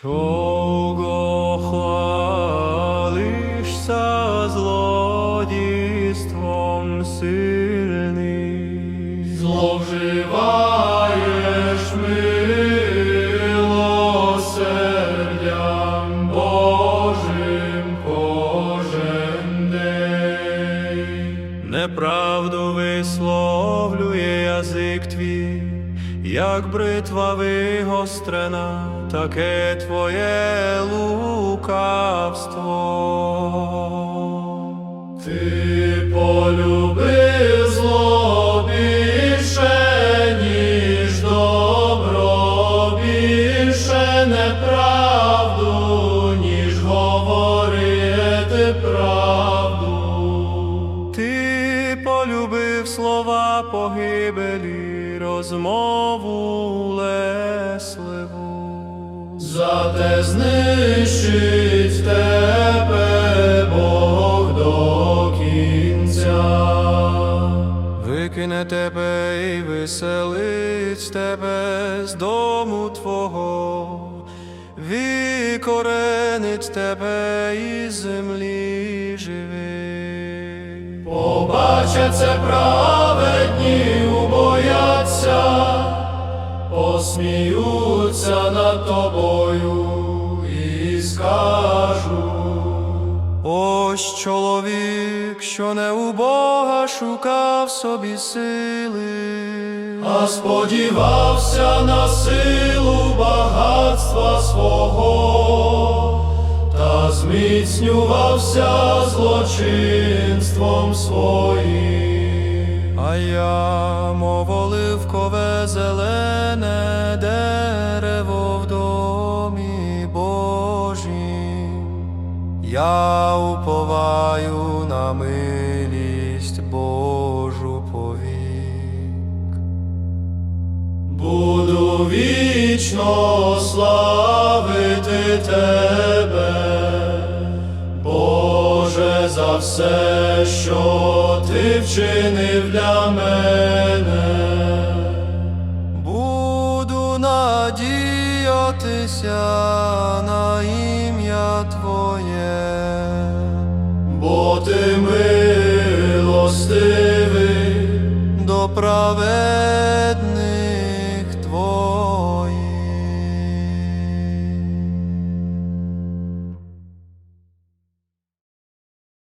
Чого хвалишся злодійством сильний? Зловживаєш милосердям Божим кожен день. Неправду висловлює язик твій, як бритва вигострена, таке твоє лукавство. Ти полюбив зло більше, ніж добро, більше неправду, ніж говорити правду. Слова погибелі, розмову лесливу. Зате знищить тебе Бог до кінця. Викине тебе і веселить тебе з дому твого, викоренить тебе із землі живий. Побачать це праведні, убояться, посміються над тобою і скажуть. Ось чоловік, що не у Бога шукав собі сили, а сподівався на силу багатства свого, та зміцнювався злочинством своїм. А я, мов оливкове зелене дерево в домі Божім. Я уповаю на милість Божу повік. Буду вічно славити тебе, все, що ти вчинив для мене. Буду надіятися на ім'я Твоє, бо ти милостивий до праведних